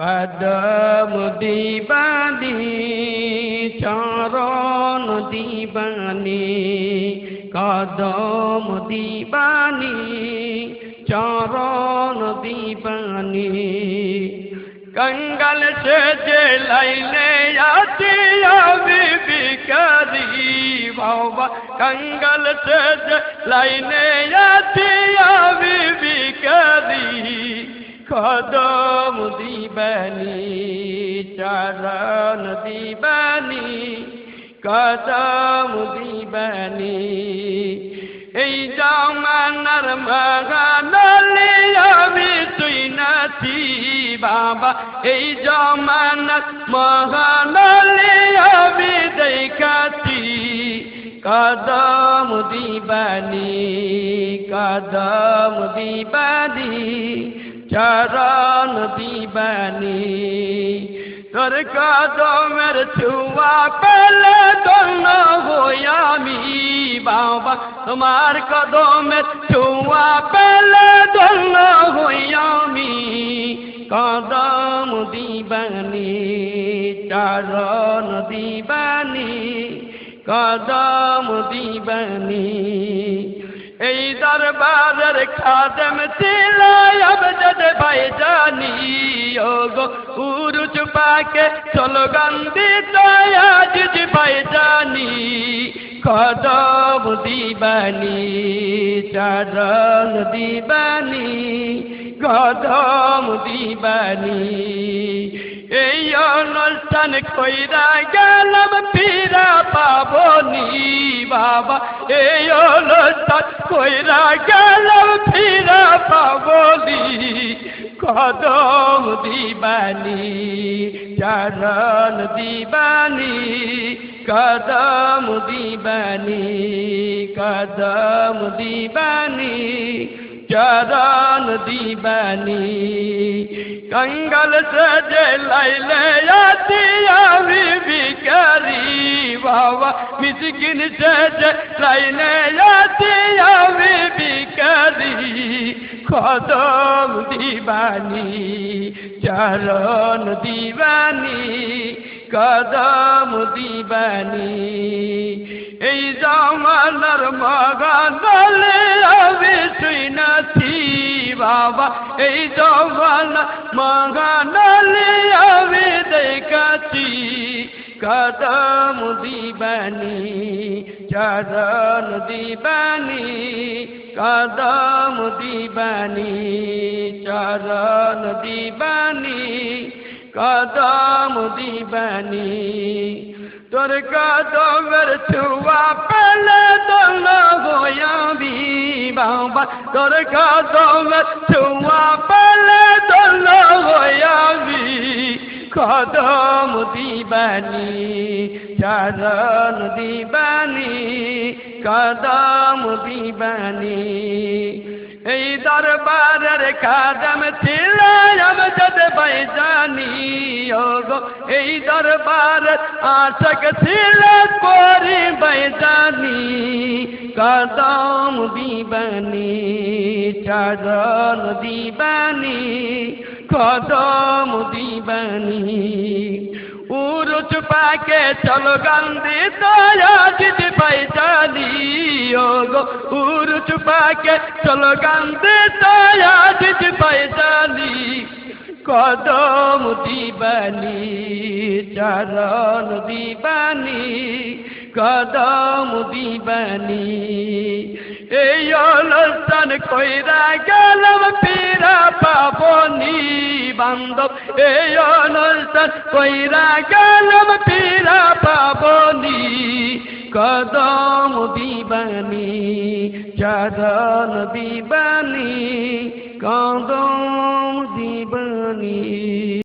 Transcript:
কদম দিবানি, চরণ দিবানি, কদম দিবানি, চরণ দিবানি। কঙ্গল সে যে লাইলে আছি আমি বিকারি বাবা। কঙ্গল সে যে লাইনে আছে আমি বিকারি কদম দি দিবানি, চরণ দিবানি, কদম দিবানি। এই জামানার মগানালে আমি তুই নাথি বাবা। এই জামানার মগানালে আমি দেখাতি কদম দিবানি কদম দিবানি। চরণ দিবানি তোর কদমের ছুয়া পেলে দন্য হইয়ামি বাবা, তোমার কদমের ছুয়া পেলে দন্য হইয়ামি কদম দিবানি, চরণ দিবানি, কদম দিবানি। এই দরবারের খাদম তিলায়ব জদ ভাই জানি ও গো উরুচ পাকে চলো গন্দি তয়াজ ভাই জানি, কদম দিবানি চরণ দিবানি, কদম দিবানি। এই অনুষ্ঠান কইরা গেলাম ফিরা পাবনি, বাবা, এই অনুষ্ঠান কইরা গেলাম ফিরা পাবলি কদম দিবানি চরণ দিবানি, কদম দিবানি কদম দিবানি চরণ দিবানি। কঙ্গল সজে লাইলে আতিয়া বিকারি বাবা, মিসকিন সজে লাইলে আতিয়া কদম দিবানি, চরণ দিবানি, কদম দিবানি। এই জমানার মগানলে হবে তুই নাথি বাবা, এই জমানা মগানলে হবে দেখাছি কদম দিবানি চরণ দিবানি কদম দিবানি চরণ দিবানি কদম দিবানি তোর কদমের ছুয়া পেলে দল গোয়াবি বাবা তোর কদমের ছুয়া পেলে দল কদম দিবানি চরণ দিবানি কদম দিবানি। এই দরবারের কাদম ছিল আমজদ বাইজানি গো এই দরবার আশক ছিল করি বাইজানি। কদম দিবানি চরণ দিবানি, কদম দিবানি। উরুচ পাকে চলো গন্দি দয়া জিত পাইজানি গো উরুচ পাকে চলো গন্দি দয়া জিত পাইজানি কদম দিবানি, চরণ দিবানি, কদম দিবানি। এই অনুষ্ঠান কইরা গেলাম ফিরা পাবনি। বান্ধব এই অনুষ্ঠান কইরা গেলাম পীরা পাবনি। কদম বিবানি চাদন বিবানি কদম দিবানি।